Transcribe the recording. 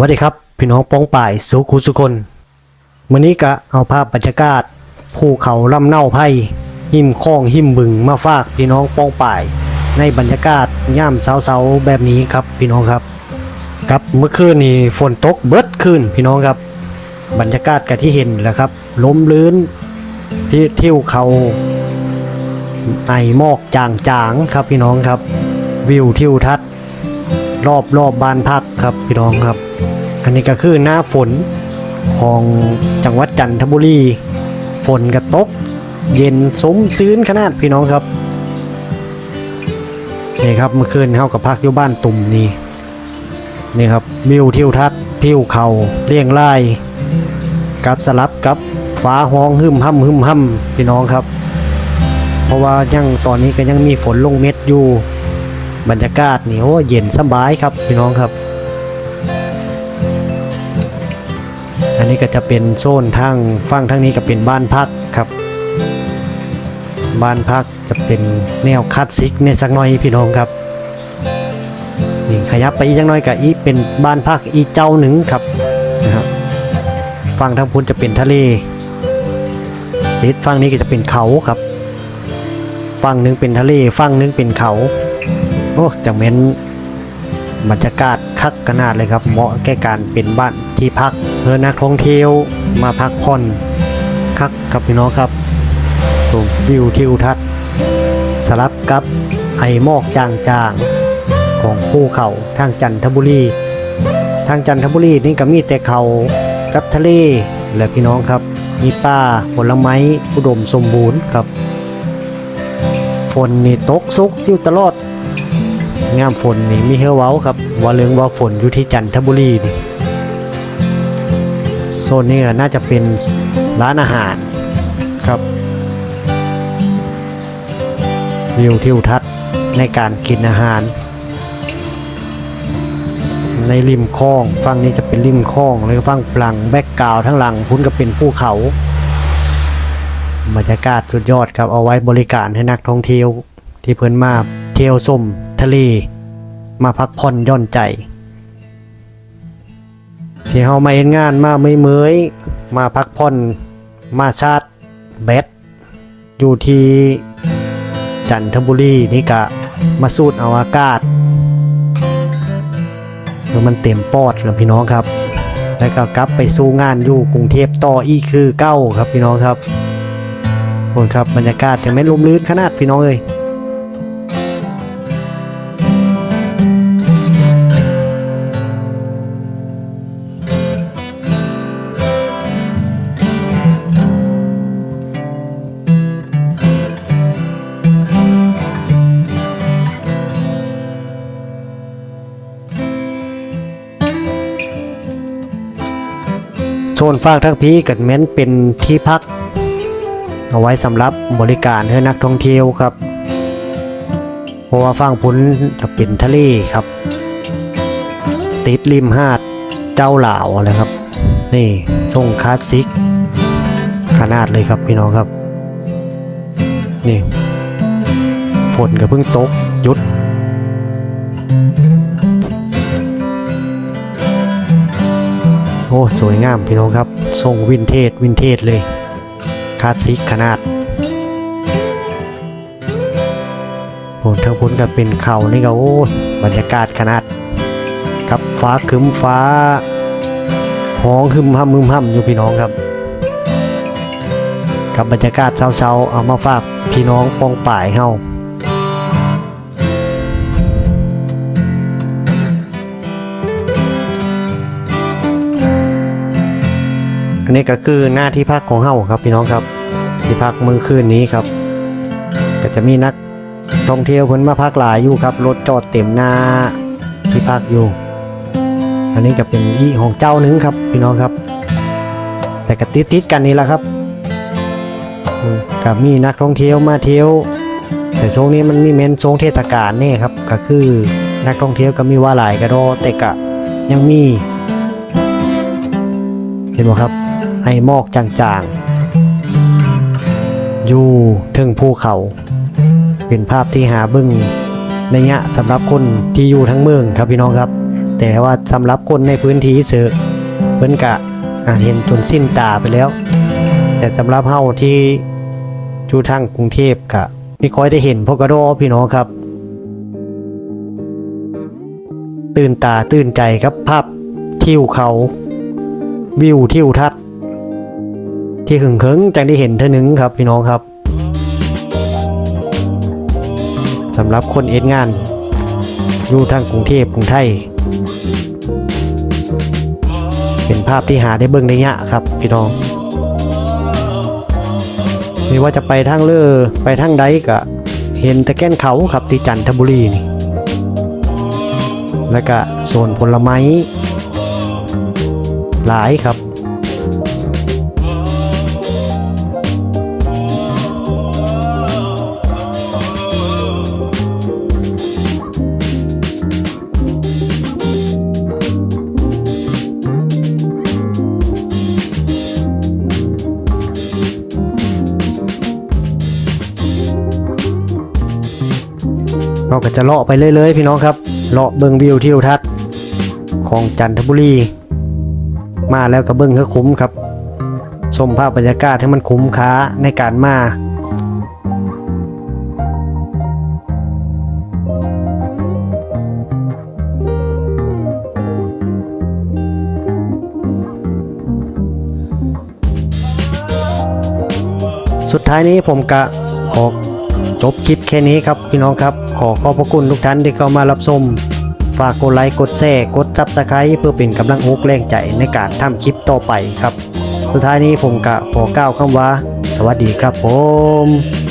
วัสดีครับ พี่น้องป้องป่ายสุขุสุคนวันนี้ก็เอาภาพบรรยากาศภูเขาลำเน่าไพ่หิมคลองหิมบึงมาฝากพี่น้องป้องป่าย ในบรรยากาศย่าเสาๆแบบนี้ครับพี่น้องครับครับเมื่อคืนนี่ฝนตกเบิดคืนพี่น้องครับ บรรยากาศกับที่เห็นแหละครับล้มลื่นที่ทิวเขาไอหมอกจางๆครับพี่น้องครับ วิวทิวทัศน์รอบรอบบ้านพักครับพี่น้องครับ อันนี้ก็คือหน้าฝนของจังหวัดจันทบุรี ฝนกระตก เย็นสมซื้นขนาดพี่น้องครับนี่ครับเมื่อคืนเข้ากับพักอยู่บ้านตุ่มนี่นี่ครับวิวทิวทัศน์ทิวเขาเรียงรายกับสลับกับฟ้าห้องหึมห้ำหึมห้ำพี่น้องครับ เพราะว่ายังตอนนี้ก็ยังมีฝนลงเม็ดอยู่ บรรยากาศนี่โอ้เย็นสบายครับพี่น้องครับ อันนี้ก็จะเป็นโซนทางฝั่งทางนี้ก็เป็นบ้านพักครับบ้านพักจะเป็นแนวคลาสสิกเนี่ยสักหน่อยพี่น้องครับนี่ขยับไปอีกจังน้อยก็อีเป็นบ้านพักอีเจ้าหนึ่งครับนะครับฝั่งทางพุ้นจะเป็นทะเลทิศฝั่งนี้ก็จะเป็นเขาครับฝั่งหนึ่งเป็นทะเลฝั่งหนึ่งเป็นเขาโอ้จังเม้นบรรยากาศคักขนาดเลยครับ เหมาะแก่การเป็นบ้านที่พัก พื่อนักท่องเที่ยวมาพักผ่อนคักครับพี่น้องครับชมวิวทิวทัศน์สลับกับไอหมอกจางๆของภูเขาทางจันทบุรี ทางจันทบุรีนี่ก็มีแต่เขากับทะเลและพี่น้องครับ มีป่าผลไม้อุดมสมบูรณ์ครับ ฝนนี่ตกซุกอยู่ตลอดงามฝนนี่มีเฮาเว้าครับว่าเรื่องว่าฝนอยู่ที่จันทบุรีนี่ โซนนี้น่าจะเป็นร้านอาหารครับวิวทิวทัศน์ในการกินอาหาร ในริมคลองฝั่งนี้จะเป็นริมคลองแล้วฝั่งปลังแบกกาวทั้งหลังพุ่นก็เป็นภูเขาบรรยากาศสุดยอดครับเอาไว้บริการให้นักท่องเที่ยวที่เพิ่นมาเที่ยวชมทะเลมาพักผ่อนย่อนใจ ที่เฮามาเห็นงานมาเมยเมยๆมาพักผ่อนมาชาร์จแบตอยู่ที่จันทบุรีนี่กะมาสูดเอาอากาศเพื่อมันเต็มปอดครับพี่น้องครับ แล้วก็กลับไปสู้งานอยู่กรุงเทพต่ออีกคือเก้าครับพี่น้องครับคุณครับบรรยากาศยังไม่ลมลื่นขนาดพี่น้องเลย โซนฝากทั้งพีกับแม้นเป็นที่พัก เอาไว้สำหรับบริการให้นักท่องเที่ยวครับ เพราะว่าฝั่งพุ้นจะเป็นทะเลครับ ติดริมหาดเจ้าหลาวเลยครับ นี่ทรงคลาสสิก ขนาดเลยครับพี่น้องครับ นี่ฝนก็เพิ่งตกหยุด อ้สวยงามพี่น้องครับทรงวินเทจวินเทจเลยคลาสสิกขนาดโอ้ทั้งพ้นก็เป็นเขานี่ก็โอ้บรรยากาศขนาดครับฟ้าครึ้มฟ้าห้องหึมห้ำหึมห้ำอยู่พี่น้องครับ กับบรรยากาศเศร้าๆเอามาฝากพี่น้องปองป่ายเฮา อันนี้ก็คือหน้าที่พักของเฮาครับพี่น้องครับ ที่พักมือคืนนี้ครับ ก็จะมีนักท่องเที่ยวเพิ่นมาพักหลายอยู่ครับรถจอดเต็มหน้าที่พักอยู่ อันนี้ก็เป็นอีของเจ้าหนึ่งครับพี่น้องครับ แต่ก็ติดติดกันนี่แหละครับอืมก็มีนักท่องเที่ยวมาเที่ยว แต่ช่วงนี้มันมีเม้นช่วงเทศกาลนี่ครับ ก็คือนักท่องเที่ยวก็มีว่าหลายกระโดแต่ก็ยังมีเห็นไหมครับ ไอหมอกจางๆ อยู่เทึงภูเขา เป็นภาพที่หาบึ้งในยะสำหรับคนที่อยู่ทั้งเมืองครับพี่น้องครับ แต่ว่าสำหรับคนในพื้นที่เสือเพิ่นกะเห็นจนสิ้นตาไปแล้ว แต่สำหรับเฮาที่อยู่ทางกรุงเทพกะไม่ค่อยได้เห็นพวกกระโดพี่น้องครับ ตื่นตาตื่นใจครับภาพทิวเขา วิวทิวทัศน์ ที่หึงเคิงจังได้เห็นเท่านึงครับพี่น้องครับสำหรับคนเอ็ดงาน อยู่ทางกรุงเทพกรุงไทย เป็นภาพที่หาได้เบิ่งได้ยะครับพี่น้องไม่ว่าจะไปทางเลอไปทางใดก็เห็นต่แก้นเขาครับที่จันทบุรีนี่แล้วก็โซนผลไม้ หลายครับ เราก็จะเลาะไปเรื่อยๆพี่น้องครับเลาะเบิงวิวทิวทัศน์ของจันทบุรี มาแล้วก็เบิ้งเพื่อคุ้มครับชมภาพบรรยากาศให้มันคุ้มค่าในการมาสุดท้ายนี้ผมกะขอ จบคลิปแค่นี้ครับพี่น้องครับ ขอขอบพระคุณทุกท่านที่เข้ามารับชมฝากกดไลค์กดแชร์กดซับสไครต์เพื่อเป็นกำลังอกแรงใจในการทำคลิปต่อไปครับ สุดท้ายนี้ผมกะขอกล่าวคำว่า สวัสดีครับผม